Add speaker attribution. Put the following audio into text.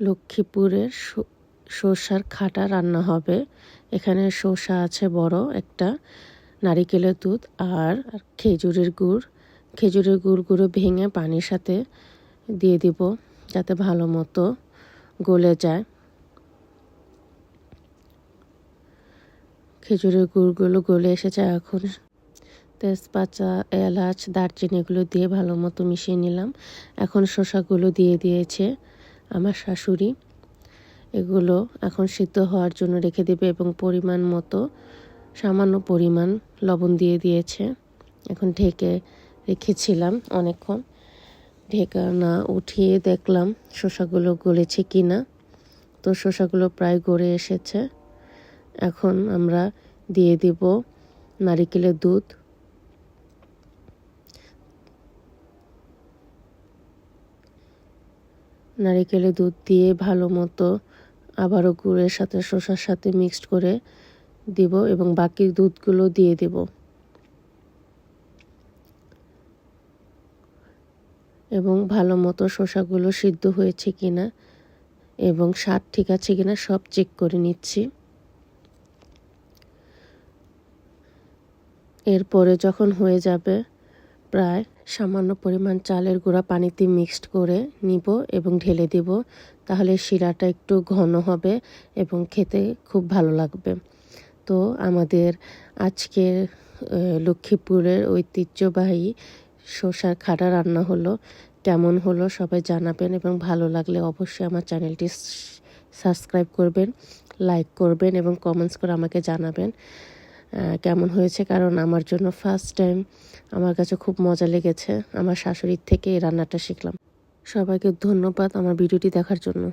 Speaker 1: লক্ষ্মীপুরের সর্ষার খাটা রান্না হবে। এখানে সর্ষা আছে বড় একটা, নারিকেলের দুধ আর খেজুরের গুড়। খেজুরের গুড় গুড়গুলো ভেঙে পানির সাথে দিয়ে দিব যাতে ভালো মতো গলে যায়। খেজুরের গুড়গুলো গলে এসেছে, এখন তেজপাতা, এলাচ, দারচিনি এগুলো দিয়ে ভালো মতো মিশিয়ে নিলাম। এখন শসাগুলো দিয়ে দিয়েছে। আমার শাশুড়ি, এগুলো এখন সিদ্ধ হওয়ার জন্য রেখে দেবে এবং পরিমাণ মতো, সামান্য পরিমাণ লবণ দিয়ে দিয়েছে। এখন ঢেকে রেখেছিলাম অনেকক্ষণ। ঢেকা না উঠিয়ে দেখলাম শসাগুলো গলেছে কি না তো শসাগুলো প্রায় গড়ে এসেছে। এখন আমরা দিয়ে দিব নারিকেলের দুধ নারিকেলের দুধ দিয়ে ভালো মতো আবারও গুড়ের সাথে শসার সাথে মিক্সড করে দিব এবং বাকি দুধগুলো দিয়ে দেব। এবং ভালো মতো শসাগুলো সিদ্ধ হয়েছে কিনা এবং স্বাদ ঠিক আছে কিনা সব চেক করে নিচ্ছি। এরপরে যখন হয়ে যাবে প্রায় সামান্য পরিমাণ চালের গুঁড়া পানিতে মিক্সড করে নিব এবং ঢেলে দিব। তাহলে শিরাটা একটু ঘন হবে এবং খেতে খুব ভালো লাগবে। তো আমাদের আজকের লক্ষ্মীপুরের ঐতিহ্যবাহী শসার খাটা রান্না হলো। কেমন হলো সবাই জানাবেন এবং ভালো লাগলে অবশ্যই আমার চ্যানেলটি সাবস্ক্রাইব করবেন, লাইক করবেন এবং কমেন্টস করে আমাকে জানাবেন। কেমন হয়েছে? কারণ আমার জন্য ফার্স্ট টাইম আমার কাছে খুব মজা লেগেছে। আমার শাশুড়ির থেকে এই রান্নাটা শিখলাম। সবাইকে ধন্যবাদ আমার ভিডিওটি দেখার জন্য।